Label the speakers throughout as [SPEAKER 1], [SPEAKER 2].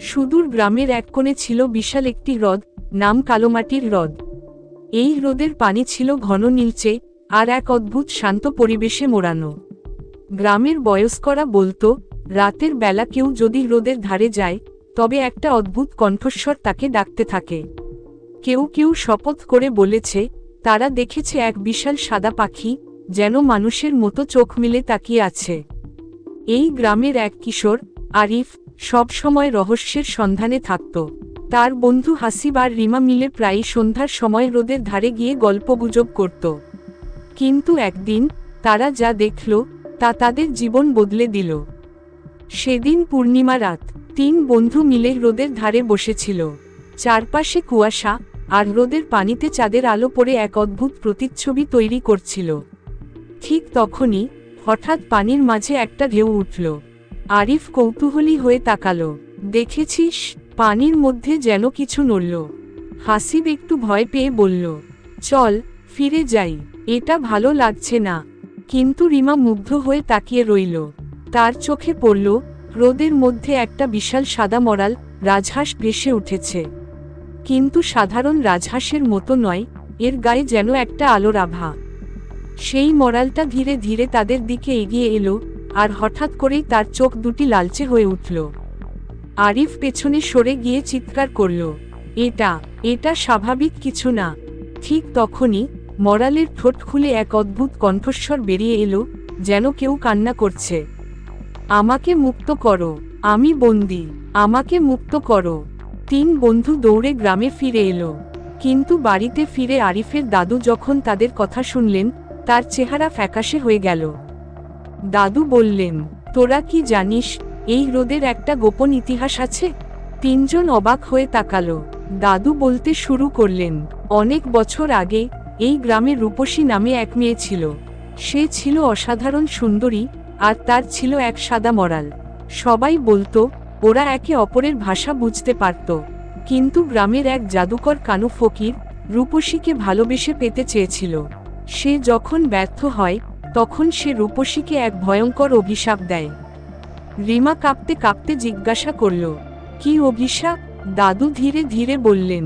[SPEAKER 1] সুদূর গ্রামের এক কোণে ছিল বিশাল একটি হ্রদ, নাম কালোমাটির হ্রদ। এই হ্রদের পানি ছিল ঘন নীলচে আর এক অদ্ভুত শান্ত পরিবেশে মোড়ানো। গ্রামের বয়স্করা বলতো, রাতের বেলা কেউ যদি হ্রদের ধারে যায়, তবে একটা অদ্ভুত কণ্ঠস্বর তাকে ডাকতে থাকে। কেউ কেউ শপথ করে বলেছে, তারা দেখেছে এক বিশাল সাদা পাখি যেন মানুষের মতো চোখ মিলে তাকিয়ে আছে। এই গ্রামের এক কিশোর, আরিফ সব সময় রহস্যের সন্ধানে থাকত। তার বন্ধু হাসিব আর রিমা মিলে প্রায়ই সন্ধ্যার সময় রোদের ধারে গিয়ে গল্পগুজব করত। কিন্তু একদিন, তারা যা দেখল, তা তাদের জীবন বদলে দিল। সেদিন পূর্ণিমা রাত, তিন বন্ধু মিলে রোদের ধারে বসেছিল। চারপাশে কুয়াশা আর রোদের পানিতে চাঁদের আলো পড়ে এক অদ্ভুত প্রতিচ্ছবি তৈরি করছিল। ঠিক তখনই হঠাৎ পানির মাঝে একটা ঢেউ উঠল। আরিফ কৌতূহলী হয়ে তাকালো। দেখেছিস, পানির মধ্যে যেন কিছু নড়ল। হাসিব একটু ভয় পেয়ে বলল, চল, ফিরে যাই, এটা ভালো লাগছে না। কিন্তু রিমা মুগ্ধ হয়ে তাকিয়ে রইল। তার চোখে পড়ল, রোদের মধ্যে একটা বিশাল সাদা মরাল রাজহাঁস ভেসে উঠেছে। কিন্তু সাধারণ রাজহাঁসের মতো নয়, এর গায়ে যেন একটা আলোর আভা। সেই মরালটা ধীরে ধীরে তাদের দিকে এগিয়ে এলো আর হঠাৎ করেই তার চোখ দুটি লালচে হয়ে উঠল। আরিফ পেছনে সরে গিয়ে চিৎকার করল, এটা এটা স্বাভাবিক কিছু না। ঠিক তখনই মরালের ঠোঁট খুলে এক অদ্ভুত কণ্ঠস্বর বেরিয়ে এলো, যেন কেউ কান্না করছে। আমাকে মুক্ত করো, আমি বন্দি, আমাকে মুক্ত করো। তিন বন্ধু দৌড়ে গ্রামে ফিরে এলো, কিন্তু বাড়িতে ফিরে আরিফের দাদু যখন তাদের কথা শুনলেন, তার চেহারা ফ্যাকাশে হয়ে গেল। দাদু বললেন, তোরা কি জানিস, এই হ্রদের একটা গোপন ইতিহাস আছে? তিনজন অবাক হয়ে তাকালো। দাদু বলতে শুরু করলেন, অনেক বছর আগে, এই গ্রামে রূপসী নামে এক মেয়ে ছিল। সে ছিল অসাধারণ সুন্দরী, আর তার ছিল এক সাদা মরাল। সবাই বলতো, ওরা একে অপরের ভাষা বুঝতে পারত। কিন্তু গ্রামের এক জাদুকর কানু ফকির, রূপসীকে ভালোবেসে পেতে চেয়েছিল। সে যখন ব্যর্থ হয় তখন সে রূপসীকে এক ভয়ঙ্কর অভিশাপ দেয়। রিমা কাঁপতে কাঁপতে জিজ্ঞাসা করল, কি অভিশাপ? দাদু ধীরে ধীরে বললেন,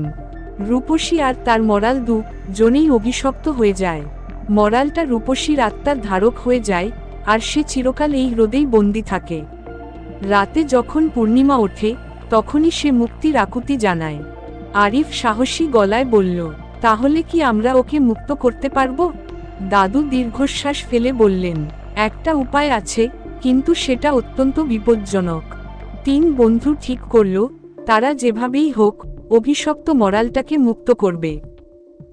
[SPEAKER 1] রূপসী আর তার মরাল দু জনেই অভিশপ্ত হয়ে যায়। মরালটা রূপসীর আত্মার ধারক হয়ে যায়, আর সে চিরকাল এই হ্রদেই বন্দি থাকে। রাতে যখন পূর্ণিমা ওঠে, তখনই সে মুক্তির আকুতি জানায়। আরিফ সাহসী গলায় বলল, তাহলে কি আমরা ওকে মুক্ত করতে পারব? দাদু দীর্ঘশ্বাস ফেলে বললেন, একটা উপায় আছে, কিন্তু সেটা অত্যন্ত বিপজ্জনক। তিন বন্ধু ঠিক করল, তারা যেভাবেই হোক, অভিশপ্ত মরালটাকে মুক্ত করবে।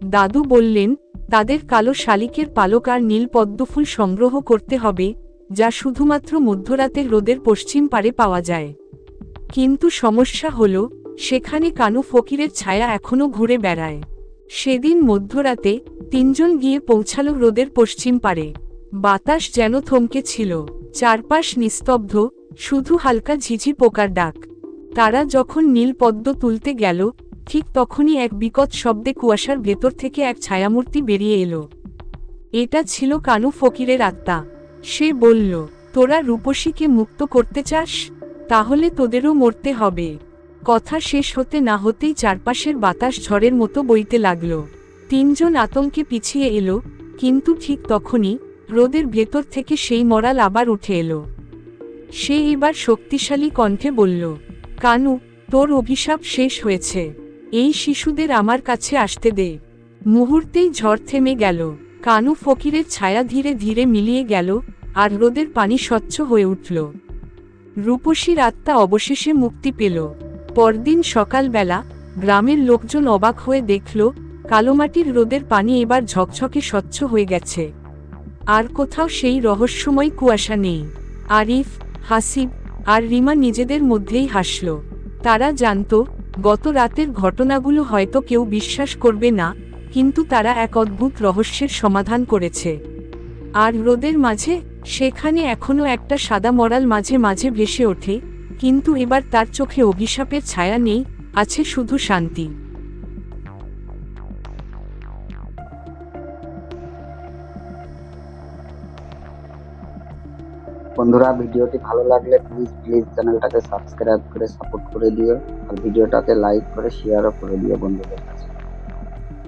[SPEAKER 1] দাদু বললেন, তাদের কালো শালিকের পালক আর নীল পদ্মফুল সংগ্রহ করতে হবে, যা শুধুমাত্র মধ্যরাতে রোদের পশ্চিম পারে পাওয়া যায়। কিন্তু সমস্যা হল, সেখানে কানু ফকিরের ছায়া এখনও ঘুরে বেড়ায়। সেদিন মধ্যরাতে তিনজন গিয়ে পৌঁছালো রোদের পশ্চিম পারে বাতাস যেন থমকে ছিল। চারপাশ নিস্তব্ধ, শুধু হালকা ঝিঝি পোকার ডাক। তারা যখন নীল পদ্ম তুলতে গেল, ঠিক তখনই এক বিকট শব্দে কুয়াশার ভেতর থেকে এক ছায়ামূর্তি বেরিয়ে এলো। এটা ছিল কানু ফকিরের আত্মা। সে বলল, তোরা রূপসীকে মুক্ত করতে চাস? তাহলে তোদেরও মরতে হবে। কথা শেষ হতে না হতেই চারপাশের বাতাস ঝড়ের মতো বইতে লাগল। তিনজন আতঙ্কে পিছিয়ে এলো, কিন্তু ঠিক তখনই রোদের ভেতর থেকে সেই মরাল আবার উঠে এলো। সে এবার শক্তিশালী কণ্ঠে বলল, কানু, তোর অভিশাপ শেষ হয়েছে। এই শিশুদের আমার কাছে আসতে দে। মুহূর্তেই ঝড় থেমে গেল। কানু ফকিরের ছায়া ধীরে ধীরে মিলিয়ে গেল আর রোদের পানি স্বচ্ছ হয়ে উঠল। রূপসীর আত্মা অবশেষে মুক্তি পেল। পরদিন সকালবেলা গ্রামের লোকজন অবাক হয়ে দেখল, কালোমাটির রোদের পানি এবার ঝকঝকে স্বচ্ছ হয়ে গেছে। আর কোথাও সেই রহস্যময় কুয়াশা নেই। আরিফ, হাসিব আর রিমা নিজেদের মধ্যেই হাসল। তারা জানত, গত রাতের ঘটনাগুলো হয়তো কেউ বিশ্বাস করবে না, কিন্তু তারা এক অদ্ভুত রহস্যের সমাধান করেছে। আর রোদের মাঝে, সেখানে এখনও একটা সাদা মরাল মাঝে মাঝে ভেসে ওঠে কিন্তু এবার তার চোখে অভিশাপের ছায়া নেই, আছে শুধু শান্তি।
[SPEAKER 2] বন্ধুরা, ভিডিওটি ভালো লাগলে প্লিজ প্লিজ চ্যানেলটাকে সাবস্ক্রাইব করে সাপোর্ট করে দিও। আর ভিডিওটাকে লাইক করে শেয়ারও করে দিও বন্ধুদের কাছে।